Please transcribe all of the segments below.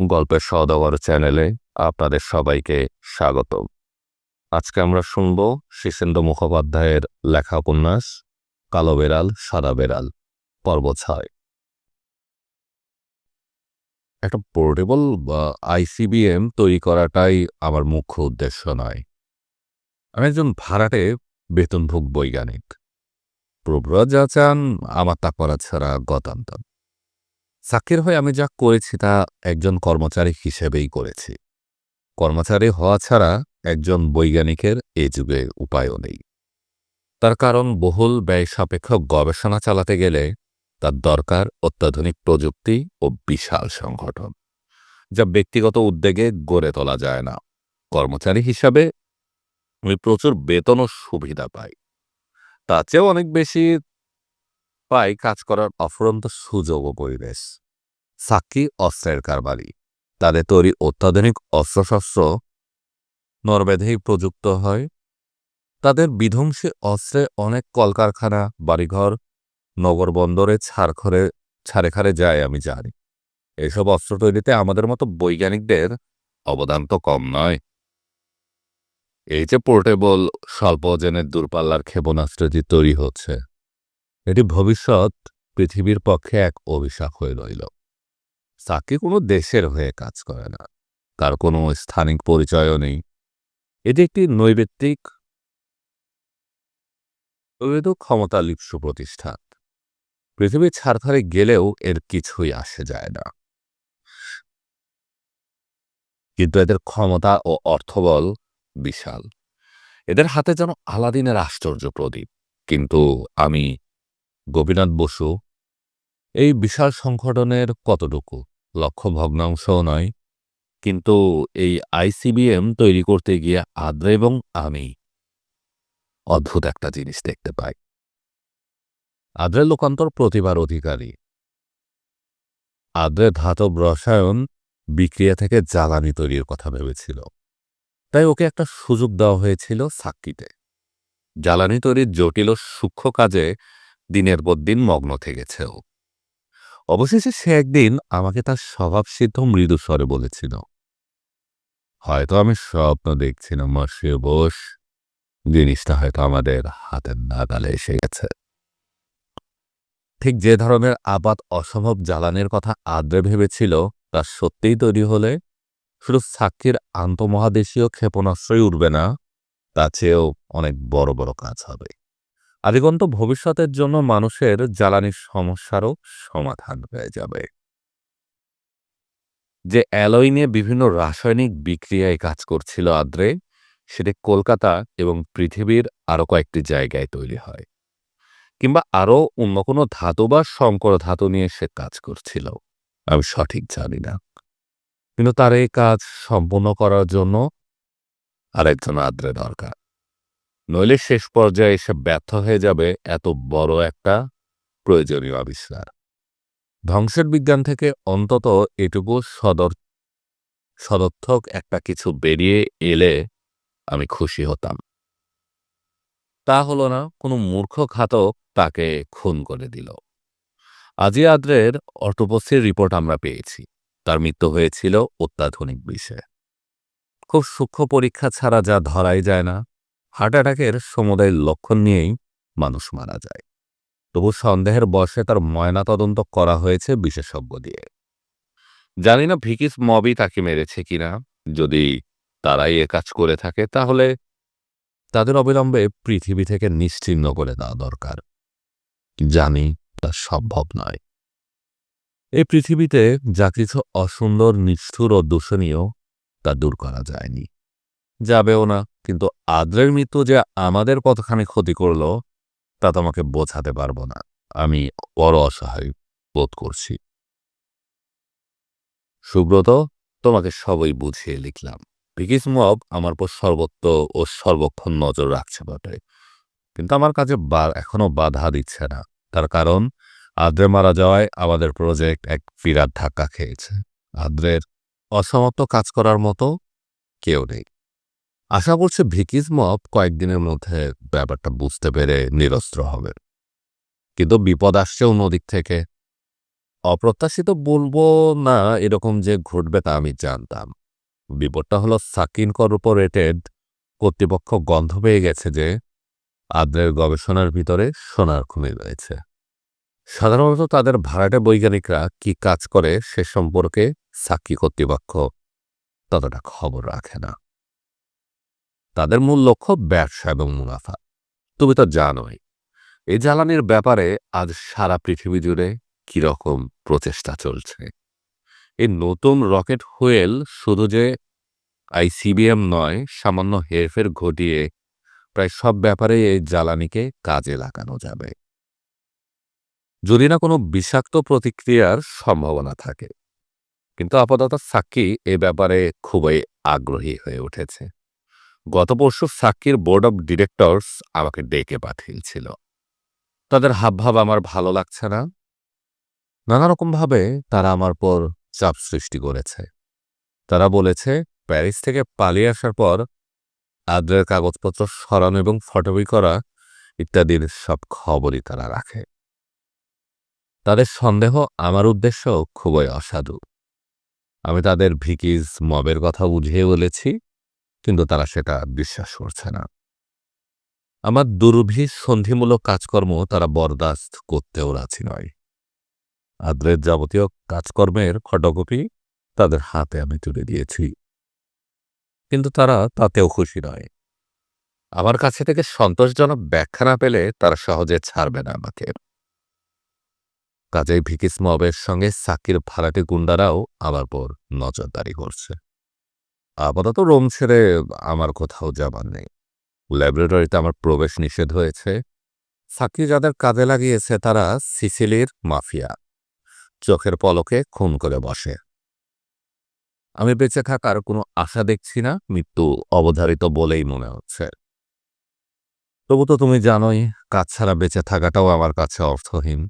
গল্পের সদাগর চ্যানেলে আপনাদের সবাইকে স্বাগত। আজকে আমরা শুনব শীর্ষেন্দ্র মুখোপাধ্যায়ের লেখা উপন্যাস, কালো বেড়াল, সাদা বেড়াল, পর্ব ছয়। একটা পোর্টেবল আইসিবিএম তৈরি করাটাই আমার মুখ্য উদ্দেশ্য নয়। আমি একজন ভাড়াটে বেতনভোগ বৈজ্ঞানিক। প্রভুরা যা চান আমার তা করা ছাড়া গতান্তর। সাক্ষীর হয়ে আমি যা করেছি তা একজন কর্মচারী হিসেবেই করেছি। কর্মচারী হওয়া ছাড়া একজন বৈজ্ঞানিকের এ যুগে উপায়ও নেই। তার কারণ বহুল ব্যয় সাপেক্ষ গবেষণা চালাতে গেলে তার দরকার অত্যাধুনিক প্রযুক্তি ও বিশাল সংগঠন, যা ব্যক্তিগত উদ্যোগে গড়ে তোলা যায় না। কর্মচারী হিসাবে আমি প্রচুর বেতন ও সুবিধা পাই। তার চেয়েও অনেক বেশি পাই কাজ করার অফুরন্ত সুযোগ ও পরিবেশ। সাক্ষী অস্ত্রের কারবারি। তাদের তৈরি অত্যাধুনিক অস্ত্রশস্ত্র নরবেধেই প্রযুক্ত হয়। তাদের বিধ্বংসী অস্ত্রে অনেক কলকারখানা, বাড়িঘর, নগর বন্দরে ছাড়খরে ছাড়েখারে যায় আমি জানি। এসব অস্ত্র তৈরিতে আমাদের মতো বৈজ্ঞানিকদের অবদান তো কম নয়। এই যে পোর্টেবল, স্বল্প ওজনের দূরপাল্লার ক্ষেপণাস্ত্রটি তৈরি হচ্ছে। এটি ভবিষ্যৎ পৃথিবীর পক্ষে এক অভিশাপ হয়ে রইল। সাকি কোনো দেশের হয়ে কাজ করে না। তার কোনো স্থানিক পরিচয়ও নেই। এটি একটি নৈবেত্তিক ক্ষমতা প্রতিষ্ঠান। পৃথিবী ছাড়খাড়ে গেলেও এর কিছুই আসে যায় না। কিন্তু এদের ক্ষমতা ও অর্থবল বিশাল। এদের হাতে যেন আলাদিনের আশ্চর্য প্রদীপ। কিন্তু আমি গোপীনাথ বসু, এই বিশাল সংগঠনের কতটুকু? লক্ষ্য ভগ্নাংশও নয়, কিন্তু এই আইসিবিএম তৈরি করতে গিয়ে আদ্রা এবং আমি অদ্ভুত একটা জিনিস দেখতে পাই। আদ্রের লোকান্তর প্রতিভার অধিকারী। আদ্রে ধাতব রসায়ন বিক্রিয়া থেকে জ্বালানি তৈরির কথা ভেবেছিল। তাই ওকে একটা সুযোগ দেওয়া হয়েছিল সাক্ষীতে। জ্বালানি তৈরির জটিল সূক্ষ্ম কাজে দিনের পর দিন মগ্ন থেকেছে ও অবশেষে সে একদিন আমাকে তার স্বভাবসিদ্ধ মৃদু স্বরে বলেছিল, হয়তো আমি স্বপ্ন দেখছিলাম মর্ষে বোস। জিনিসটা হয়তো আমাদের হাতের নাগালে এসে গেছে। ঠিক যে ধরনের আপাত অসম্ভব জ্বালানের কথা আদ্রে ভেবেছিল, তা সত্যিই তৈরি হলে শুধু সাক্ষীর আন্তমহাদেশীয় ক্ষেপণাস্ত্রই উঠবে না তা চেয়েও অনেক বড় বড় কাজ হবে। আদিগন্ত ভবিষ্যতের জন্য মানুষের জ্বালানির সমস্যারও সমাধান হয়ে যাবে। যে অ্যালয় নিয়ে বিভিন্ন রাসায়নিক বিক্রিয়ায় কাজ করছিল আদ্রে, সেটি কলকাতা এবং পৃথিবীর আরও কয়েকটি জায়গায় তৈরি হয়, কিংবা আরও অন্য কোনো ধাতু বা সংকর ধাতু নিয়ে সে কাজ করছিল। আমি সঠিক জানি না। কিন্তু তার এই কাজ সম্পূর্ণ করার জন্য আরেকজন আদ্রে দরকার। নইলে শেষ পর্যায়ে এসে ব্যর্থ হয়ে যাবে এত বড় একটা প্রয়োজনীয় আবিষ্কার। ধ্বংসের বিজ্ঞান থেকে অন্তত এটুকু সদর, সদর্থক একটা কিছু বেরিয়ে এলে আমি খুশি হতাম। তা হলো না, কোনো মূর্খ ঘাতক তাকে খুন করে দিল। আজি আদ্রের অটোপসির রিপোর্ট আমরা পেয়েছি। তার মৃত্যু হয়েছিল অত্যাধুনিক বিষে খুব সূক্ষ্ম পরীক্ষা ছাড়া যা ধরাই যায় না হার্ট অ্যাটাকের সমুদায় লক্ষণ নিয়েই মানুষ মারা যায়। তবু সন্দেহের বয়সে তার ময়নাতদন্ত করা হয়েছে বিশেষজ্ঞ দিয়ে। জানি না ভিকিস মবি তাকে মেরেছে কিনা। যদি তারাই এ কাজ করে থাকে, তাহলে তাদের অবিলম্বে পৃথিবী থেকে নিশ্চিহ্ন করে দেওয়া দরকার। জানি তা সম্ভব নয়। এই পৃথিবীতে যা কিছু অসুন্দর, নিষ্ঠুর ও দূষণীয় তা দূর করা যায়নি। যাবেও না। কিন্তু আদ্রের মৃত্যু যে আমাদের কতখানি ক্ষতি করল, তা তোমাকে বোঝাতে পারব না। আমি বড় অসহায় বোধ করছি। সুব্রত, তোমাকে সবই বুঝিয়ে লিখলাম। ভিকিস মব আমার পর সর্বত্র ও সর্বক্ষণ নজর রাখছে বটে। কিন্তু আমার কাজে এখনও বাধা দিচ্ছে না। তার কারণ, আদ্রে মারা যাওয়ায় আমাদের প্রজেক্ট এক বিরাট ধাক্কা খেয়েছে। আদ্রের অসমাপ্ত কাজ করার মতো কেউ নেই। আশা করছে ভিকিস মপ কয়েকদিনের মধ্যে ব্যাপারটা বুঝতে পেরে নিরস্ত্র হবে। কিন্তু বিপদ আসছে অন্যদিক থেকে। অপ্রত্যাশিত বলব না এরকম যে ঘটবে তা আমি জানতাম। বিপদটা হলো সাকিন কর্পোরেটেড কর্তৃপক্ষ গন্ধ পেয়ে গেছে যে আদ্রের গবেষণার ভিতরে সোনার খনি রয়েছে। সাধারণত তাদের ভাড়াটে বৈজ্ঞানিকরা কি কাজ করে সে সম্পর্কে সাক্ষী কর্তৃপক্ষ ততটা খবর রাখে না। তাদের মূল লক্ষ্য ব্যবসা এবং মুনাফা। তুমি তো জানোই এই জ্বালানির ব্যাপারে আজ সারা পৃথিবী জুড়ে কীরকম প্রচেষ্টা চলছে। এই নতুন রকেট হুয়েল শুধু যে আইসিবিএম নয়, সামান্য হেরফের ঘটিয়ে প্রায় সব ব্যাপারে এই জ্বালানিকে কাজে লাগানো যাবে। যদি না কোনো বিষাক্ত প্রতিক্রিয়ার সম্ভাবনা থাকে। কিন্তু আপাতত সাক্ষী এ ব্যাপারে খুবই আগ্রহী হয়ে উঠেছে। গত পরশু সাক্ষীর বোর্ড অব ডিরেক্টরস আমাকে ডেকে পাঠিয়েছিল। তাদের হাবভাব আমার ভালো লাগছে না। নানা রকমভাবে তারা আমার পর চাপ সৃষ্টি করেছে। তারা বলেছে, প্যারিস থেকে পালিয়ে আসার পর আদ্রের কাগজপত্র সরানো এবং ফটোবি করা ইত্যাদির সব খবরই তারা রাখে। তাদের সন্দেহ আমার উদ্দেশ্য খুবই অসাধু। আমি তাদের ভিকিজ মবের কথা বুঝিয়ে বলেছি। কিন্তু তারা সেটা বিশ্বাস করছে না। আমার দুর্ভি সন্ধিমূলক কাজকর্ম তারা বরদাস্ত করতেও রাজি নয়। আদ্রের যাবতীয় কাজকর্মের ফটোকপি তাদের হাতে আমি তুলে দিয়েছি। কিন্তু তারা তাতেও খুশি নয়। আমার কাছে থেকে সন্তোষজনক ব্যাখ্যা না পেলে তারা সহজে ছাড়বে না আমাকে। কাজেই ভিকিস মবের সঙ্গে সাকির ভাড়াটে গুন্ডারাও আমার পর নজরদারি করছে। আপাতত রোম ছেড়ে আমার কোথাও যাবার নেই। ল্যাবরেটরিতে আমার প্রবেশ নিষেধ হয়েছে। সাকি যাদের কাজে লাগিয়েছে তারা সিসিলির মাফিয়া। চোখের পলকে খুন করে বসে। আমি বেঁচে থাকার কোনো আশা দেখছি না, মৃত্যু অবধারিত বলেই মনে হচ্ছে। তবু তো তুমি জানোই, কাজ ছাড়া বেঁচে থাকাটাও আমার কাছে অর্থহীন।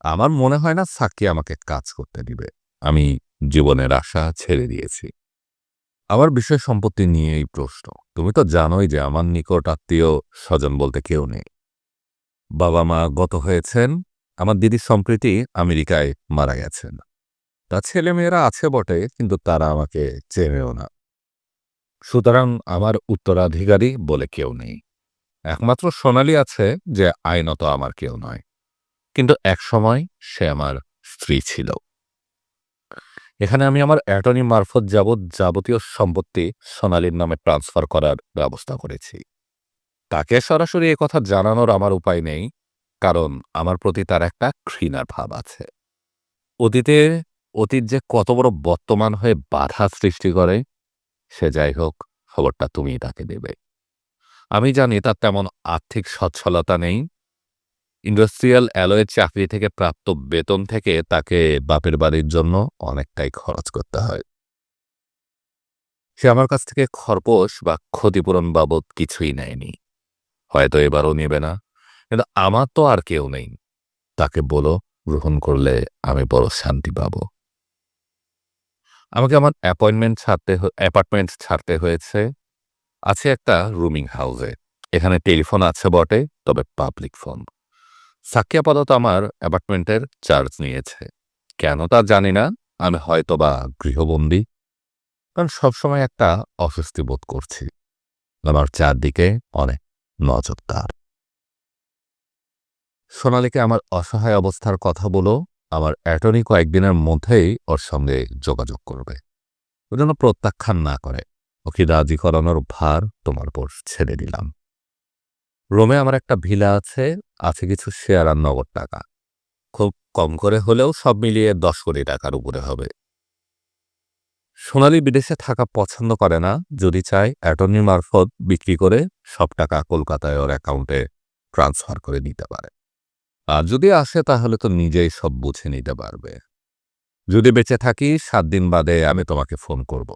আমার মনে হয় না সাকি আমাকে কাজ করতে দিবে। আমি জীবনের আশা ছেড়ে দিয়েছি। আমার বিষয় সম্পত্তি নিয়ে এই প্রশ্ন। তুমি তো জানোই যে আমার নিকট আত্মীয় স্বজন বলতে কেউ নেই। বাবা মা গত হয়েছেন, আমার দিদির সম্প্রীতি আমেরিকায় মারা গেছেন। তার ছেলেমেয়েরা আছে বটে, কিন্তু তারা আমাকে চেনেও না। সুতরাং আমার উত্তরাধিকারী বলে কেউ নেই। একমাত্র সোনালি আছে যে আইনত আমার কেউ নয়। কিন্তু একসময় সে আমার স্ত্রী ছিল। এখানে আমি আমার অ্যাটর্নি মারফত যাবৎ যাবতীয় সম্পত্তি সোনালির নামে ট্রান্সফার করার ব্যবস্থা করেছি। তাকে সরাসরি কথা জানানোর আমার উপায় নেই, কারণ আমার প্রতি তার একটা ঘৃণার ভাব আছে। অতীতে, অতীত যে কত বড় বর্তমান হয়ে বাধা সৃষ্টি করে, সে যাই হোক, খবরটা তুমি তাকে দেবে। আমি জানি তার তেমন আর্থিক সচ্ছলতা নেই ইন্ডাস্ট্রিয়াল অ্যালয়ের চাকরি থেকে প্রাপ্ত বেতন থেকে তাকে বাপের বাড়ির জন্য অনেকটাই খরচ করতে হয়। সে আমার কাছ থেকে খরপোশ বা ক্ষতিপূরণ বাবদ কিছুই নেয়নি। হয়তো এবারও নেবে না, কিন্তু আমার তো আর কেউ নেই। তাকে বলো, গ্রহণ করলে আমি বড় শান্তি পাব। আমাকে আমার অ্যাপয়েন্টমেন্ট ছাড়তে অ্যাপার্টমেন্ট ছাড়তে হয়েছে। আছে একটা রুমিং হাউসে। এখানে টেলিফোন আছে বটে, তবে পাবলিক ফোন। সাক্ষী আপাতত আমার অ্যাপার্টমেন্টের চার্জ নিয়েছে। কেন তা জানি না, আমি হয়তো বা গৃহবন্দী। কারণ সবসময় একটা অস্বস্তি বোধ করছি। আমার চারদিকে অনেক নজরদার। সোনালীকে আমার অসহায় অবস্থার কথা বলো, আমার অ্যাটর্নি কয়েকদিনের মধ্যেই ওর সঙ্গে যোগাযোগ করবে। ও যেন প্রত্যাখ্যান না করে, ওকে রাজি করানোর ভার তোমার উপর ছেড়ে দিলাম। রোমে আমার একটা ভিলা আছে আছে কিছু শেয়ার আর নগদ টাকা। খুব কম করে হলেও সব মিলিয়ে দশ কোটি টাকার উপরে হবে। সোনালী বিদেশে থাকা পছন্দ করে না, যদি চায় অ্যাটর্নি মারফত বিক্রি করে সব টাকা কলকাতায় ওর অ্যাকাউন্টে ট্রান্সফার করে নিতে পারে। আর যদি আসে তাহলে তো নিজেই সব বুঝে নিতে পারবে। যদি বেঁচে থাকি, সাত দিন বাদে আমি তোমাকে ফোন করব।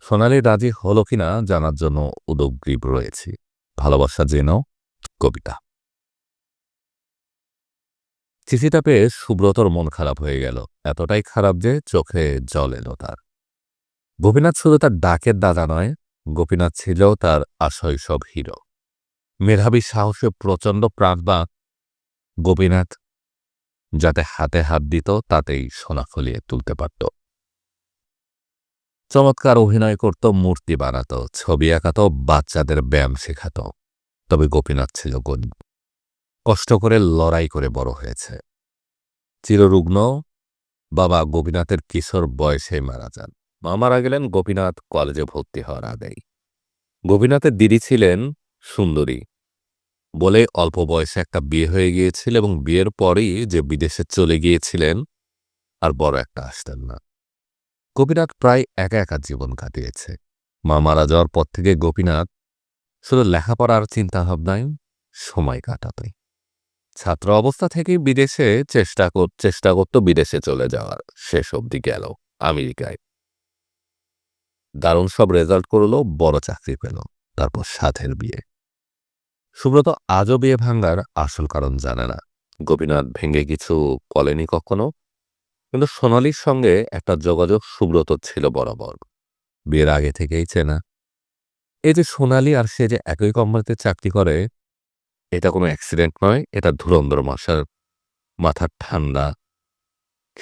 সোনালি রাজি হলো কিনা জানার জন্য উদগ্রীব রয়েছি। ভালোবাসা যেন কবিতা। চিঠিটা পেয়ে সুব্রতর মন খারাপ হয়ে গেল। এতটাই খারাপ যে চোখে জল এলো তার। গোপীনাথ শুধু তার ডাকের দাদা নয়, গোপীনাথ ছিল তার আশৈশব হিরো। মেধাবী সাহসে প্রচণ্ড প্রাণবাক গোপীনাথ যাতে হাতে হাত দিত, তাতেই সোনা ফলিয়ে তুলতে পারত। চমৎকার অভিনয় করত, মূর্তি বানাত, ছবি আঁকাত, বাচ্চাদের ব্যায়াম শেখাত। তবে গোপীনাথ ছিল গরিব। কষ্ট করে লড়াই করে বড় হয়েছে। চিররুগ্ন বাবা গোপীনাথের কিশোর বয়সে মারা যান। মা মারা গেলেন গোপীনাথ কলেজে ভর্তি হওয়ার আগেই। গোপীনাথের দিদি ছিলেন সুন্দরী। বলে অল্প বয়সে একটা বিয়ে হয়ে গিয়েছিল এবং বিয়ের পরেই যে বিদেশে চলে গিয়েছিলেন, আর বড় একটা আসতেন না। গোপীনাথ প্রায় একা একা জীবন কাটিয়েছে। মা মারা যাওয়ার পর থেকে গোপীনাথ শুধু লেখাপড়ার চিন্তাভাবনায় সময় কাটাতে ছাত্র অবস্থা থেকেই বিদেশে চেষ্টা কর, চেষ্টা করতো বিদেশে চলে যাওয়ার। শেষ অবধি গেল আমেরিকায়। দারুণ সব রেজাল্ট করল, বড় চাকরি পেল, তারপর সাথের বিয়ে। সুব্রত আজও বিয়ে ভাঙ্গার আসল কারণ জানে না। গোপীনাথ ভেঙে কিছু বলেনি কখনো? কিন্তু সোনালির সঙ্গে একটা যোগাযোগ সুব্রত ছিল বরাবর। বিয়ের আগে থেকেই চেনা। এই যে সোনালি আর সে যে একই কোম্পানিতে চাকরি করে এটা কোনো অ্যাক্সিডেন্ট নয়, এটা ধুরন্ধর মশার মাথার ঠান্ডা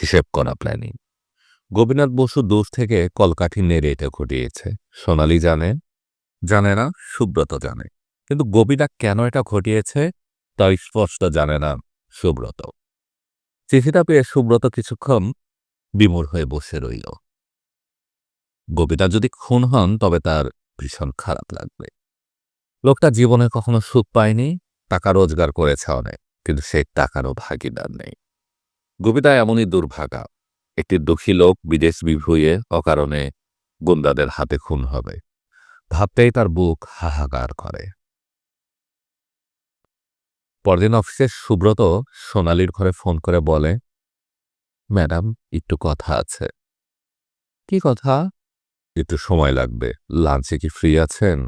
হিসেব করা প্ল্যানিং গোপীনাথ বসু দূর থেকে কলকাঠি নেড়ে এটা ঘটিয়েছে। সোনালি জানে জানে না, সুব্রত জানে। কিন্তু গোপীনাথ কেন এটা ঘটিয়েছে, তা স্পষ্ট জানে না সুব্রত। চিঠিটা পেয়ে সুব্রত কিছুক্ষণ বিমূর হয়ে বসে রইল। গোপীনাথ যদি খুন হন, তবে তার ভীষণ খারাপ লাগবে। লোকটা জীবনে কখনো সুখ পায়নি টাকা রোজগার করেছে অনেক, কিন্তু সেই টাকারও ভাগিদার নেই। গোপিতা এমনই দুর্ভাগা। একটি দুঃখী লোক বিদেশ বিভুয়ে অকারণে গুন্দাদের হাতে খুন হবে। ভাবতেই তার বুক হাহাকার করে। পরদিন অফিসে সুব্রত সোনালির ঘরে ফোন করে বলে, ম্যাডাম, একটু কথা আছে। কি কথা? একটু সময় লাগবে। লাঞ্চে কি ফ্রি আছেন?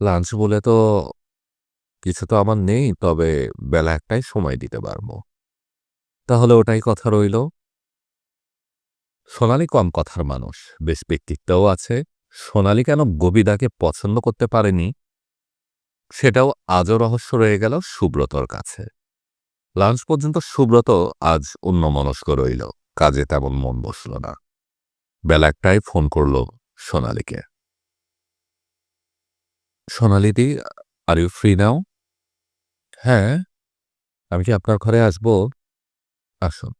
লাঞ্চ বলে তো কিছু তো আমার নেই, তবে বেলা একটাই সময় দিতে পারব। তাহলে ওটাই কথা রইল। সোনালি কম কথার মানুষ, বেশ ব্যক্তিত্বও আছে। সোনালি কেন গবিদাকে পছন্দ করতে পারেনি? সেটাও আজও রহস্য রয়ে গেল সুব্রতর কাছে। লাঞ্চ পর্যন্ত সুব্রত আজ অন্যমনস্ক রইল, কাজে তেমন মন বসল না। বেলা একটাই ফোন করল সোনালিকে। সোনালিদি আর ইউ ফ্রি নাও হ্যাঁ আমি কি আপনার ঘরে আসব? আসুন।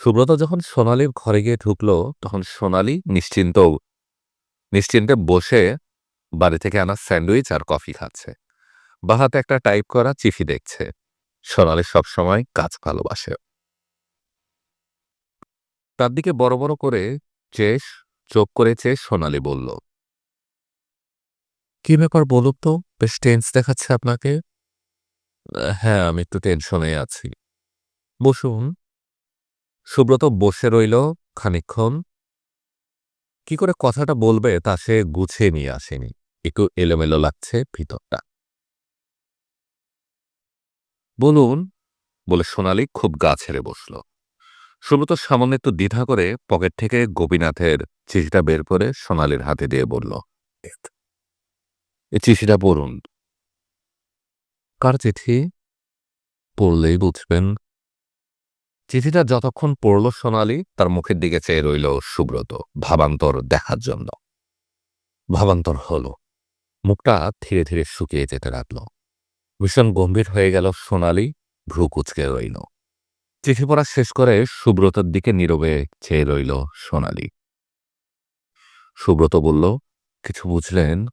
সুব্রত যখন সোনালির ঘরে গিয়ে ঢুকলো, তখন সোনালি নিশ্চিন্ত, নিশ্চিন্তে বসে বাড়ি থেকে আনা স্যান্ডউইচ আর কফি খাচ্ছে। বাহাতে একটা টাইপ করা চিঠি দেখছে। সোনালি সবসময় কাজ ভালোবাসে। তার দিকে বড় বড় করে চেষ, চোখ করে চেয়ে সোনালি বলল, কি ব্যাপার বলুক তো? বেশ টেন্স দেখাচ্ছে আপনাকে। হ্যাঁ আমি একটু টেনশনে আছি। বসুন। সুব্রত বসে রইল খানিক্ষণ কি করে কথাটা বলবে তা সে গুছিয়ে নিয়ে আসেনি। একটু এলোমেলো লাগছে ভিতরটা। বলুন, বলে সোনালি খুব গা ছেড়ে বসল। সুব্রত সামান্য একটু দ্বিধা করে পকেট থেকে গোপীনাথের চিঠিটা বের করে সোনালির হাতে দিয়ে বলল এই চিঠিটা পড়ুন। কার চিঠি? পড়লেই বুঝবেন। চিঠিটা যতক্ষণ পড়ল সোনালি তার মুখের দিকে চেয়ে রইল সুব্রত ভাবান্তর দেখার জন্য। ভাবান্তর হল। মুখটা ধীরে ধীরে শুকিয়ে যেতে লাগল। ভীষণ গম্ভীর হয়ে গেল সোনালি ভ্রু কুচকে রইল। চিঠি পড়া শেষ করে সুব্রতর দিকে নীরবে চেয়ে রইল সোনালি। সুব্রত বলল কিছু বুঝলেন?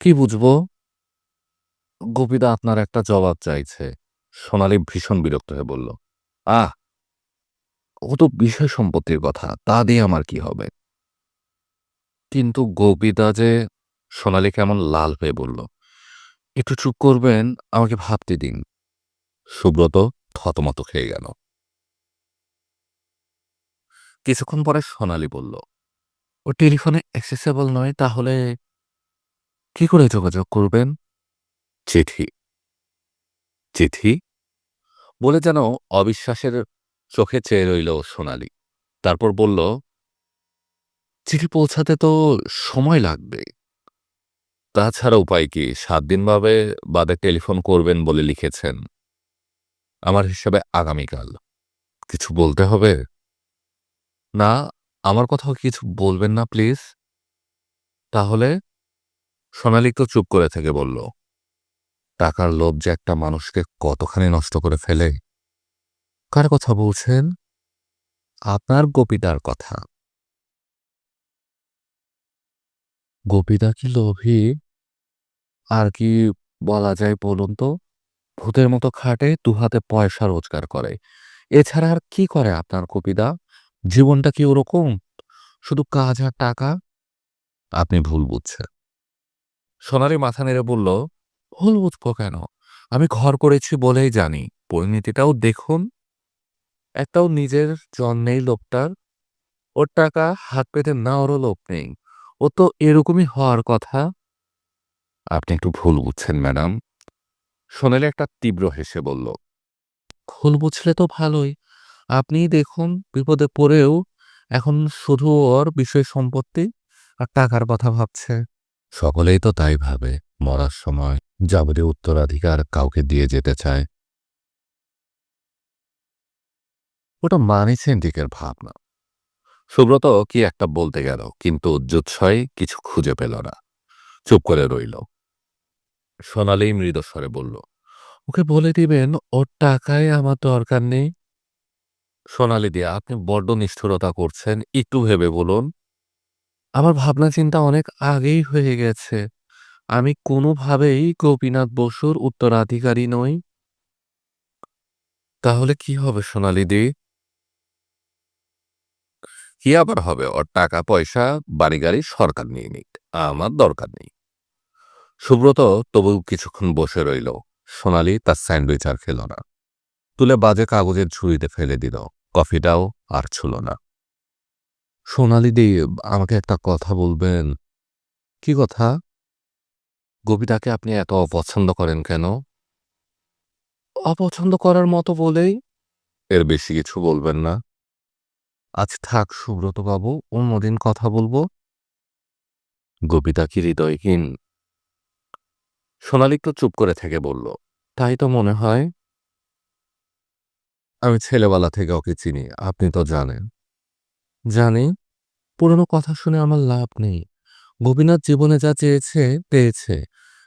কি বুঝব? গোপীদা আপনার একটা জবাব চাইছে। সোনালি ভীষণ বিরক্ত হয়ে বলল, আহ, ও তো বিষয় সম্পত্তির কথা, তা দিয়ে আমার কি হবে? কিন্তু গোপীদা যে সোনালি কেমন লাল হয়ে বলল, একটু চুপ করবেন, আমাকে ভাবতে দিন। সুব্রত থতমত খেয়ে গেল। কিছুক্ষণ পরে সোনালি বলল, ও টেলিফোনে অ্যাক্সেসেবল নয়, তাহলে কি করে যোগাযোগ করবেন? চিঠি। চিঠি? বলে যেন অবিশ্বাসের চোখে চেয়ে রইল সোনালি। তারপর বলল, চিঠি পৌঁছাতে তো সময় লাগবে। তাছাড়া উপায় কি? সাত দিন ভাবে বাদে টেলিফোন করবেন বলে লিখেছেন। আমার হিসাবে আগামীকাল। কিছু বলতে হবে? না, আমার কথাও কিছু বলবেন না, প্লিজ। তাহলে সোনালি তো চুপ করে থেকে বলল টাকার লোভ যে একটা মানুষকে কতখানি নষ্ট করে ফেলে? কার কথা বলছেন? আপনার গোপিতার কথা। গোপিতা কি লোভী? আর কি বলা যায় বলুন তো? ভূতের মতো খাটে দুহাতে পয়সা রোজগার করে। এছাড়া আর কি করে আপনার কবিতা জীবনটা কি ওরকম? শুধু কাজ আর টাকা? আপনি ভুল বুঝছেন। সোনালি মাথা নেড়ে বলল ভুল বুঝব কেন? আমি ঘর করেছি বলেই জানি। পরিণতিটাও দেখুন। একটাও নিজের জন নেই লোকটার। ওর টাকা হাত পেতে না ওরও লোক নেই। ও তো এরকমই হওয়ার কথা। আপনি একটু ভুল বুঝছেন ম্যাডাম। সোনালি একটা তীব্র হেসে বলল ভুল বুঝলে তো ভালোই। আপনি দেখুন বিপদে পড়েও এখন শুধু ওর বিষয় সম্পত্তি আর টাকার কথা ভাবছে। সকলেই তো তাই ভাবে মরার সময়। যাবতীয় উত্তরাধিকার কাউকে দিয়ে যেতে চায়। ওটা মানি সেন্টিকের ভাবনা। সুব্রত কি একটা বলতে গেল, কিন্তু জুৎসয় কিছু খুঁজে পেল না। চুপ করে রইল। সোনালি মৃদস্বরে বলল, ওকে বলে দিবেন, ওর টাকায় আমার দরকার নেই? সোনালি দিয়া, আপনি বড্ড নিষ্ঠুরতা করছেন, একটু ভেবে বলুন। আমার ভাবনা চিন্তা অনেক আগেই হয়ে গেছে। আমি কোনোভাবেই গোপীনাথ বসুর উত্তরাধিকারী নই। তাহলে কি হবে সোনালি দি? কি আবার হবে? ওর টাকা, পয়সা বাড়ি গাড়ি সরকার নিয়ে নিক। আমার দরকার নেই। সুব্রত তবু কিছুক্ষণ বসে রইল। সোনালি তার স্যান্ডউইচ আর খেল না। তুলে বাজে কাগজের ঝুড়িতে ফেলে দিল। কফিটাও আর ছুল না। সোনালি দি, আমাকে একটা কথা বলবেন? কি কথা? গোপিতাকে আপনি এত অপছন্দ করেন কেন? অপছন্দ করার মতো বলেই? এর বেশি কিছু বলবেন না। আজ থাক সুব্রত বাবু অন্যদিন কথা বলব। গোপিতা কি হৃদয়হীন সোনালি একটু চুপ করে থেকে বলল তাই তো মনে হয়? আমি ছেলেবেলা থেকে ওকে চিনি আপনি তো জানেন। জানি। পুরনো কথা শুনে আমার লাভ নেই। গোপীনাথ জীবনে যা চেয়েছে পেয়েছে।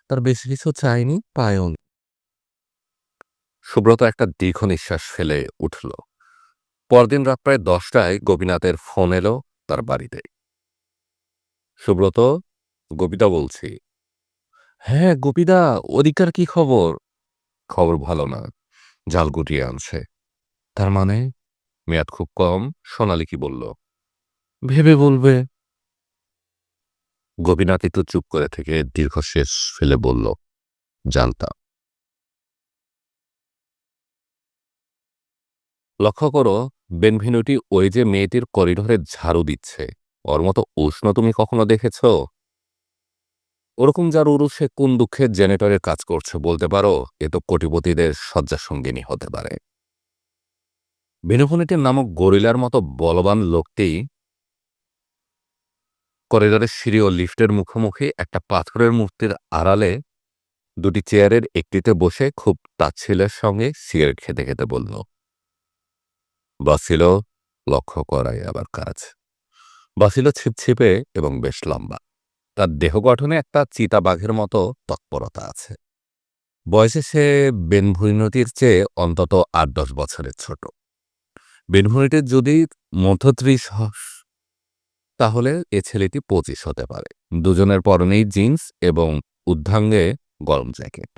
তার বেশি কিছু চাইনি পায়ও নি। সুব্রত একটা দীর্ঘ নিঃশ্বাস ফেলে উঠল। পরদিন রাত প্রায় দশটায় গোপীনাথের ফোন এলো তার বাড়িতে। সুব্রত গোপিতা বলছি। হ্যাঁ গোপিদা ওদিককার কি খবর? খবর ভালো না জাল গুটিয়ে আনছে। তার মানে? মেয়াদ খুব কম সোনালি কি বলল? ভেবে বলবে। গোপীনাথ একটু চুপ করে থেকে দীর্ঘশ্বাস ফেলে বলল, জানতাম। লক্ষ্য করো, বেনভিনুটি ওই যে মেয়েটির করিডোরে ঝাড়ু দিচ্ছে। ওর মতো উষ্ণ তুমি কখনো দেখেছ? ওরকম যার উরুষে কোন দুঃখের জেনেটরের কাজ করছে বলতে পারো, এ তো কোটিপতিদের সঙ্গিনী হতে পারে। বেনুফুনিটির নামক গরিলার মতো বলবান লোকটি করিডোরের সিঁড়ি ও লিফটের মুখোমুখি একটা পাথরের মূর্তির আড়ালে দুটি চেয়ারের একটিতে বসে খুব তাচ্ছিলের সঙ্গে সিগারেট খেতে খেতে বলল, বাসিল, লক্ষ্য করাই আবার কাজ। বাসিল ছিপছিপে এবং বেশ লম্বা। তার দেহ গঠনে একটা চিতা বাঘের মতো তৎপরতা আছে। বয়সে সে বেনভুইনতির চেয়ে অন্তত আট দশ বছরের ছোট। বেনভুইনটির যদি মধ্য মধ্যত্রিশ তাহলে এ ছেলেটি পঁচিশ হতে পারে। দুজনের পরনেই জিন্স এবং উদ্ধাঙ্গে গরম জ্যাকেট।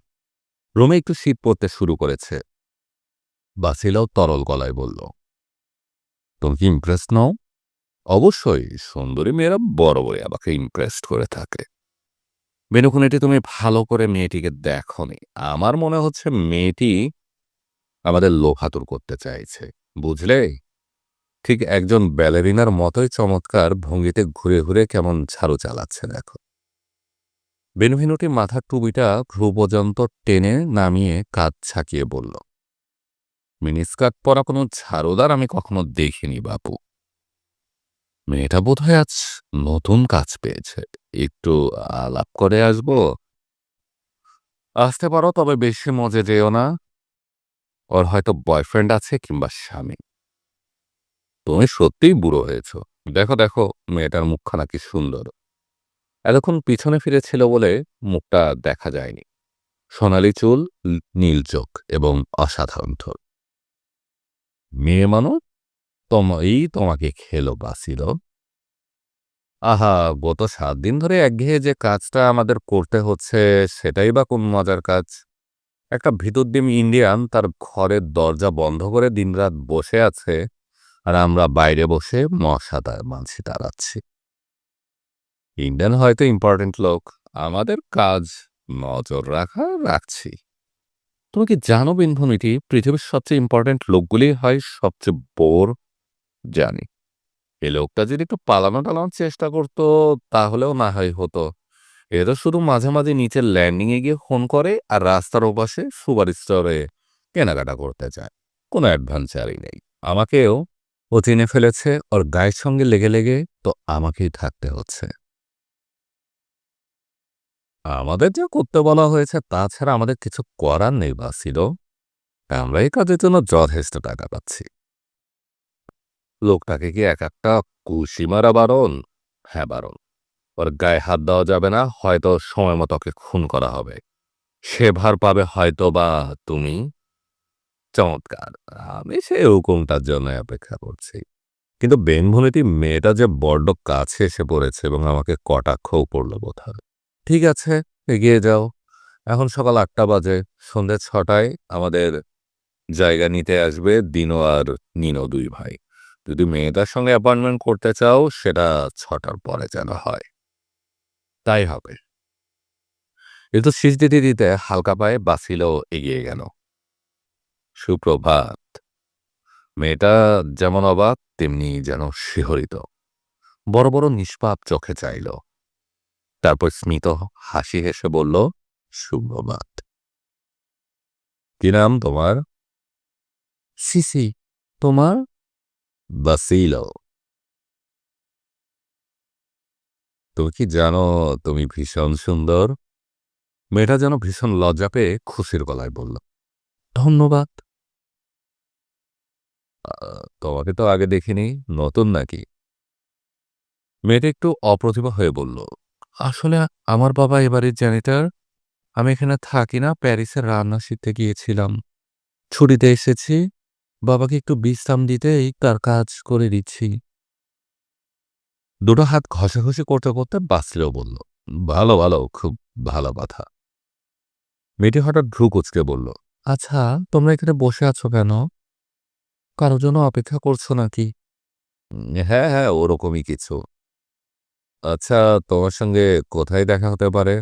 রোমে একটু শীত পড়তে শুরু করেছে। বাসিলাও তরল গলায় বলল, তুমি কি ইমপ্রেস নও? অবশ্যই, সুন্দরী মেয়েরা বড় বড় আমাকে ইমপ্রেসড করে থাকে। বেনুকুনিটি তুমি ভালো করে মেয়েটিকে দেখনি। আমার মনে হচ্ছে মেয়েটি আমাদের লোহাতুর করতে চাইছে। বুঝলে? ঠিক একজন ব্যালেরিনার মতোই চমৎকার ভঙ্গিতে ঘুরে ঘুরে কেমন ঝাড়ু চালাচ্ছে দেখো বেনুভিনুটি মাথার টুবিটা ভ্রু পর্যন্ত টেনে নামিয়ে কাজ ছাকিয়ে বলল, মিনিস্কার্ট পরা কোনো ঝাড়ুদার আমি কখনো দেখিনি, বাপু। মেয়েটা বোধহয় আজ নতুন কাজ পেয়েছে। একটু আলাপ করে আসব। আসতে পারো, তবে বেশি মজে যেও না। ওর হয়তো বয়ফ্রেন্ড আছে কিংবা স্বামী। তুমি সত্যিই বুড়ো হয়েছ। দেখো দেখো, মেয়েটার মুখখানা কি সুন্দর। এতক্ষণ পিছনে ফিরেছিল বলে মুখটা দেখা যায়নি। সোনালি চুল, নীল চোখ এবং অসাধারণ ঠোঁট। মেয়ে মানুষ? তম এই তোমাকে খেলো, বাসিল। আহা, গত সাত দিন ধরে একঘেয়ে যে কাজটা আমাদের করতে হচ্ছে, সেটাই বা কোন মজার কাজ? একটা ভিতরডিম ইন্ডিয়ান তার ঘরের দরজা বন্ধ করে দিনরাত বসে আছে। আর আমরা বাইরে বসে মশা তার মানছি তাড়াচ্ছি। ইন্ডিয়ান হয়তো ইম্পর্টেন্ট লোক। আমাদের কাজ নজর রাখা, রাখছি। তুমি কি জানো বিনভূমিটি পৃথিবীর সবচেয়ে ইম্পর্টেন্ট লোকগুলি হয় সবচেয়ে বোর? জানি। এ লোকটা যদি একটু পালানো টালানোর চেষ্টা করতো, তাহলেও না হয় হতো। এ তো শুধু মাঝে মাঝে নিচের ল্যান্ডিং এ গিয়ে ফোন করে আর রাস্তার ওপাশে সুপার স্টোরে কেনাকাটা করতে যায়। কোনো অ্যাডভেঞ্চারই নেই। আমাকেও ও চিনে ফেলেছে, ওর গায়ের সঙ্গে লেগে লেগে তো আমাকেই থাকতে হচ্ছে। আমাদের যা করতে বলা হয়েছে, তাছাড়া আমাদের কিছু করার নেই, বাসিল। আমরা এই কাজের জন্য যথেষ্ট টাকা পাচ্ছি। লোকটাকে কি এক একটা কুশি মারা বারণ? হ্যাঁ বারণ। ওর গায়ে হাত দেওয়া যাবে না, হয়তো সময় মতো খুন করা হবে। সে ভার পাবে হয়তো বা তুমি। চমৎকার। আমি সেই হুকুমটার জন্য অপেক্ষা করছি। কিন্তু বেনভূমিটি মেয়েটা যে বড্ড কাছে এসে পড়েছে এবং আমাকে কটাক্ষও পড়ল বোধহয়। ঠিক আছে, এগিয়ে যাও। এখন সকাল আটটা বাজে। সন্ধ্যে ছটায় আমাদের জায়গা নিতে আসবে দিনো আর নিনো দুই ভাই। যদি মেয়েটার সঙ্গে অ্যাপয়েন্টমেন্ট করতে চাও, সেটা ছটার পরে যেন হয়। তাই হবে। এ তো দিতে দিতে হালকা পায়ে বাসিলেও এগিয়ে গেল। সুপ্রভাত। মেয়েটা যেমন অবাক তেমনি যেন শিহরিত। বড় বড় নিষ্পাপ চোখে চাইল। তারপর স্মিত হাসি হেসে বলল সুপ্রভাত। কি নাম তোমার? সিসি। তোমার? বাসিল। তুমি কি জানো তুমি ভীষণ সুন্দর? মেয়েটা যেন ভীষণ লজ্জা পেয়ে খুশির গলায় বলল ধন্যবাদ। তোমাকে তো আগে দেখিনি, নতুন নাকি? মেয়েটা একটু অপ্রতিভা হয়ে বলল, আসলে আমার বাবা এবারের জ্যানিটার আমি এখানে থাকি না প্যারিসের রান্না শিখতে গিয়েছিলাম। ছুটিতে এসেছি, বাবাকে একটু বিশ্রাম দিতেই তার কাজ করে দিচ্ছি। দুটো হাত ঘষাঘষি করতে করতে বাঁচলেও বলল, ভালো ভালো, খুব ভালো কথা। মেয়েটি হঠাৎ ভ্রু কুচকে বলল আচ্ছা তোমরা এখানে বসে আছো কেন? কারোর জন্য অপেক্ষা করছ নাকি? হ্যাঁ হ্যাঁ ওরকমই কিছু। আচ্ছা তোমার সঙ্গে কোথায় দেখা হতে পারে?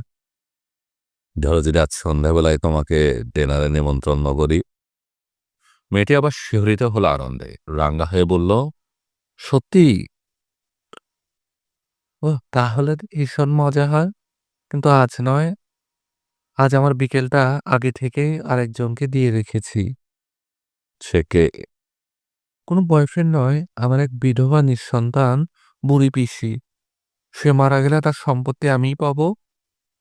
ধরো যদি আজ সন্ধ্যাবেলায় তোমাকে ডিনারে নিমন্ত্রণ করি। মেয়েটি আবার শিহরিত হলো আনন্দে রাঙ্গা হয়ে বলল সত্যি? ও তাহলে তো ভীষণ মজা হয়। কিন্তু আজ নয়। আজ আমার বিকেলটা আগে থেকে আরেকজনকে দিয়ে রেখেছি। সে কে? কোনো বয়ফ্রেন্ড নয় আমার এক বিধবা নিঃসন্তান বুড়ি পিসি। সে মারা গেলে তার সম্পত্তি আমিই পাব।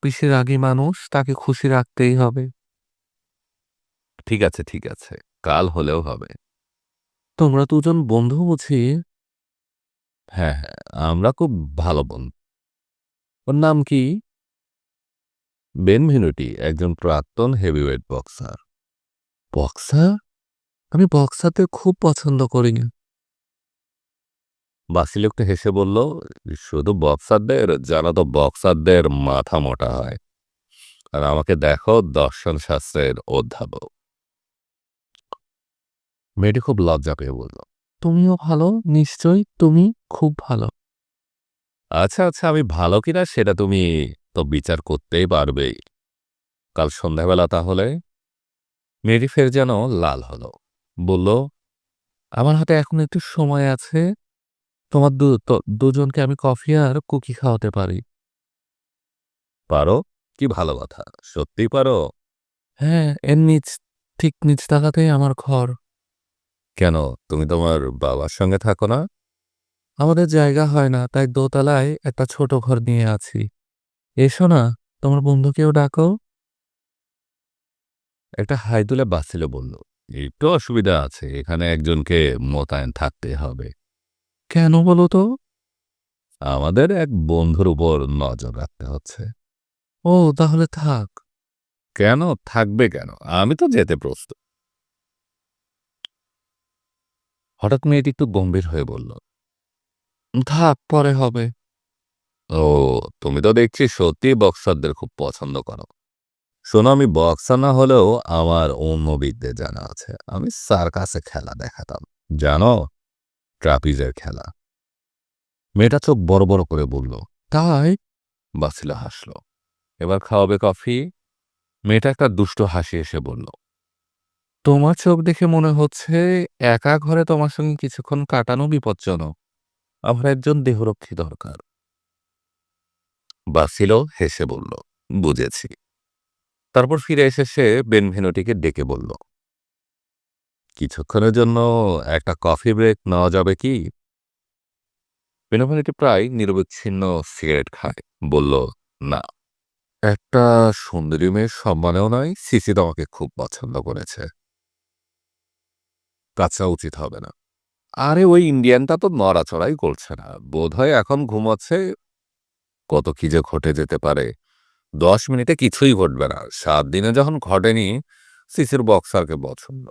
পিসির আগে মানুষ তাকে খুশি রাখতেই হবে। ঠিক আছে ঠিক আছে। কাল হলেও হবে। তোমরা দুজন বন্ধু বুঝি? হ্যাঁ হ্যাঁ আমরা খুব ভালো বন্ধু। ওর নাম কি? বেন ভিনুটি একজন প্রাক্তন হেভিওয়েট বক্সার বক্সার আমি বক্সারদের খুব পছন্দ করি। বাসিলোকটা হেসে বলল শুধু বক্সারদের যারা তো বক্সারদের মাথা মোটা হয়। আর আমাকে দেখো দর্শন শাস্ত্রের অধ্যাপক। মেয়েটি খুব লজ্জা পেয়ে বলল তুমিও ভালো নিশ্চয়ই তুমি খুব ভালো। আচ্ছা আচ্ছা আমি ভালো কিনা সেটা তুমি তো বিচার করতেই পারবেই। কাল সন্ধ্যাবেলা তাহলে? মেয়েটি ফের যেন লাল হলো। বলল আমার হাতে এখন একটু সময় আছে। তোমার দুজনকে আমি কফি আর কুকি খাওয়াতে পারি। পারো? কি ভালো কথা। সত্যি পারো? হ্যাঁ এর নিচ ঠিক নিচ তাকাতেই আমার ঘর। কেন? তুমি তোমার বাবার সঙ্গে থাকো না? আমাদের জায়গা হয় না তাই দোতলায় একটা ছোট ঘর নিয়ে আছি। এসো না তোমার বন্ধুকেও ডাকো। একটা হাই তুলে বাঁচছিল বলল একটু অসুবিধা আছে এখানে একজনকে মোতায়েন থাকতে হবে। কেন বলো তো? আমাদের এক বন্ধুর উপর নজর রাখতে হচ্ছে। ও তাহলে থাক। কেন? থাকবে কেন? আমি তো যেতে প্রস্তুত। হঠাৎ মেয়েটি একটু গম্ভীর হয়ে বলল থাক পরে হবে। ও তুমি তো দেখছি সত্যি বক্সারদের খুব পছন্দ করো। শোনো, আমি বক্সার না হলেও আমার অন্য বিদ্যে জানা আছে। আমি সার্কাসে খেলা দেখাতাম। জানো? ট্রাপিজের খেলা। মেয়েটা চোখ বড় বড় করে বলল, তাই? বাসিলা হাসলো। এবার খাওয়াবে কফি? মেয়েটা একটা দুষ্ট হাসি এসে বলল, তোমার চোখ দেখে মনে হচ্ছে একা ঘরে তোমার সঙ্গে কিছুক্ষণ কাটানো বিপজ্জনক। আমার একজন দেহরক্ষী দরকার। বাসিল হেসে বলল, বুঝেছি। তারপর ফিরে এসে সে বেনভেনুটিকে ডেকে বলল, কিছুক্ষণের জন্য একটা কফি ব্রেক নেওয়া যাবে কি? বেনভেনুটি প্রায় নিরবিচ্ছিন্ন সিগারেট খায়। বলল, না, একটা সুন্দরী মেয়ের সম্মানেও নয়, সিসি তোমাকে খুব পছন্দ করেছে। কাছা উচিত হবে না। আরে, ওই ইন্ডিয়ানটা তো নড়াচড়াই করছে না। বোধহয় এখন ঘুমাচ্ছে। কত কি যে ঘটে যেতে পারে। দশ মিনিটে কিছুই ঘটবে না। সাত দিনে যখন ঘটেনি, সিসির বক্সারকে পছন্দ।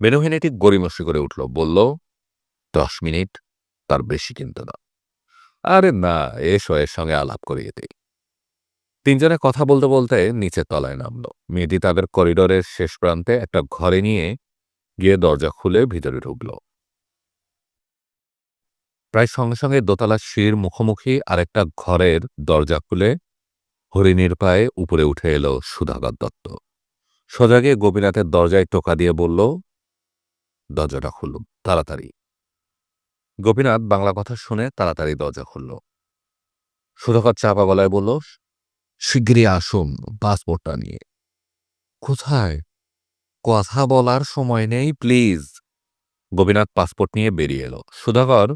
বেনুহিনীটি গরিমসি করে উঠল, বলল, দশ মিনিট? তার বেশি কিন্তু না। আরে না, এসো, এর সঙ্গে আলাপ করিয়ে দিই। তিনজনে কথা বলতে বলতে নিচের তলায় নামলো। মেয়েটি তাদের করিডোরের শেষ প্রান্তে একটা ঘরে নিয়ে গিয়ে দরজা খুলে ভিতরে ঢুকল। প্রায় সঙ্গে সঙ্গে দোতলা সিঁড়ির মুখোমুখি আরেকটা ঘরের দরজা খুলে হরিণীর পায়ে উপরে উঠে এলো সুধাকর দত্ত। সোজা গিয়ে গোপীনাথের দরজায় টোকা দিয়ে বলল, দরজাটা খুলুন, তাড়াতাড়ি। গোপীনাথ বাংলা কথা শুনে তাড়াতাড়ি দরজা খুলল। সুধাকর চাপা গলায় বলল, শিগগিরই আসুন পাসপোর্টটা নিয়ে। কোথায়? কথা বলার সময় নেই, প্লিজ। গোপীনাথ পাসপোর্ট নিয়ে বেরিয়ে এলো। সুধাকর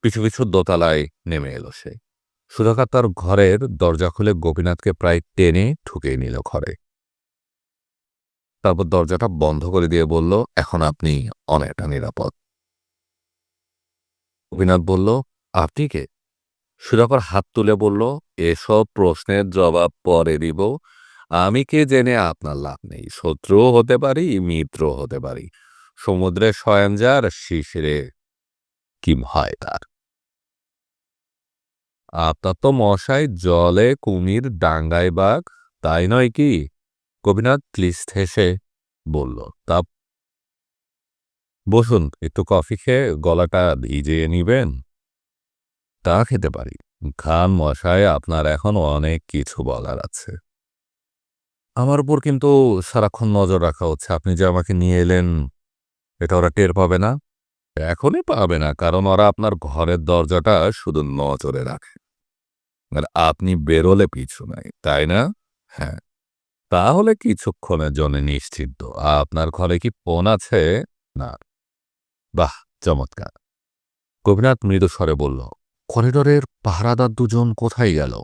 পিছু পিছু দোতলায় নেমে এলো সে। সুধাকর তার ঘরের দরজা খুলে গোপীনাথকে প্রায় টেনে ঠুকিয়ে নিল ঘরে। তারপর দরজাটা বন্ধ করে দিয়ে বলল, এখন আপনি অনেকটা নিরাপদ। গোপীনাথ বলল, আপনি কে? সুধাকর হাত তুলে বলল, এসব প্রশ্নের জবাব পরে দিব। আমি কে জেনে আপনার লাভ নেই। শত্রুও হতে পারি, মিত্র হতে পারি। সমুদ্রে শয়নজার শিশিরে কিম হয় তার? আপনার তো মশাই, জলে কুমির, ডাঙ্গায় বাঘ, তাই নয় কি? কবিনাথ ক্লিস্ট হেসে বলল, তা বসুন, একটু কফি খেয়ে গলাটা ভিজিয়ে নিবেন? তা খেতে পারি। খান মশাই, আপনার এখন অনেক কিছু বলার আছে। আমার উপর কিন্তু সারাক্ষণ নজর রাখা হচ্ছে। আপনি যে আমাকে নিয়ে এলেন, এটা ওরা টের পাবে না। এখনই পাবে না, কারণ ওরা আপনার ঘরের দরজাটা শুধু নজরে রাখে। আর আপনি বেরোলে পিছু নাই, তাই না? হ্যাঁ। তাহলে কিছুক্ষণের জন্য নিশ্চিন্ত। আপনার ঘরে কি ফোন আছে? না। বাহ, চমৎকার। কবিনাথ মৃদু স্বরে বলল, করিডোরের পাহারাদার দুজন কোথায় গেল?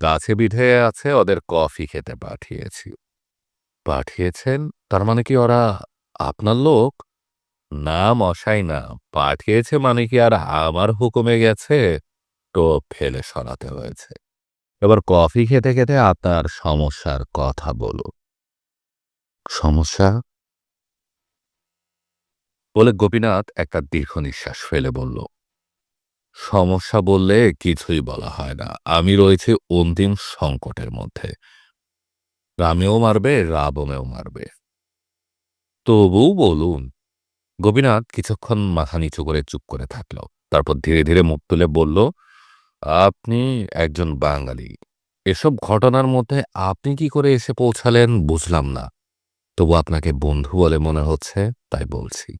কাছে বিধে আছে, ওদের কফি খেতে পাঠিয়েছি। পাঠিয়েছেন? তার মানে কি ওরা আপনার লোক? না মশাই, না। পাঠিয়েছে মানে কি আর আমার হুকুমে গেছে? তো ফেলে সরাতে হয়েছে। এবার কফি খেতে খেতে আপনার সমস্যার কথা বলো সমস্যা? বলে গোপীনাথ একটা দীর্ঘ নিঃশ্বাস ফেলে বলল, সমস্যা বললে কিছুই বলা হয় না। আমি রয়েছে অন্তিম সংকটের মধ্যে। রামেও মারবে রাবমেও মারবে। তবু বলুন। গোপীনাথ কিছুক্ষণ মাথা নিচু করে চুপ করে থাকল। তারপর ধীরে ধীরে মুখ তুলে বলল আপনি একজন বাঙালি। এসব ঘটনার মধ্যে আপনি কি করে এসে পৌঁছালেন বুঝলাম না। তবু আপনাকে বন্ধু বলে মনে হচ্ছে, তাই বলছি।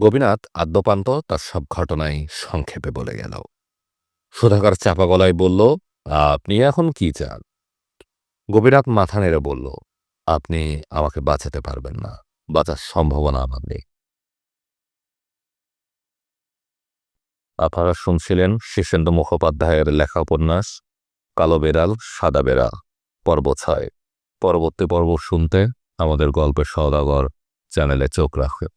গোপীনাথ আদ্যপান্ত তার সব ঘটনাই সংক্ষেপে বলে গেল। সুধাকর চাপা গলায় বলল, আপনি এখন কি চান? গোপীনাথ মাথা নেড়ে বলল, আপনি আমাকে বাঁচাতে পারবেন না। বাঁচার সম্ভাবনা আমার নেই। আপনারা শুনছিলেন শীর্ষেন্দু মুখোপাধ্যায়ের লেখা উপন্যাস, কালো বেড়াল, সাদা বেড়াল, পর্ব ছয়। পরবর্তী পর্ব শুনতে আমাদের গল্পের সদাগর চ্যানেলে চোখ রাখবেন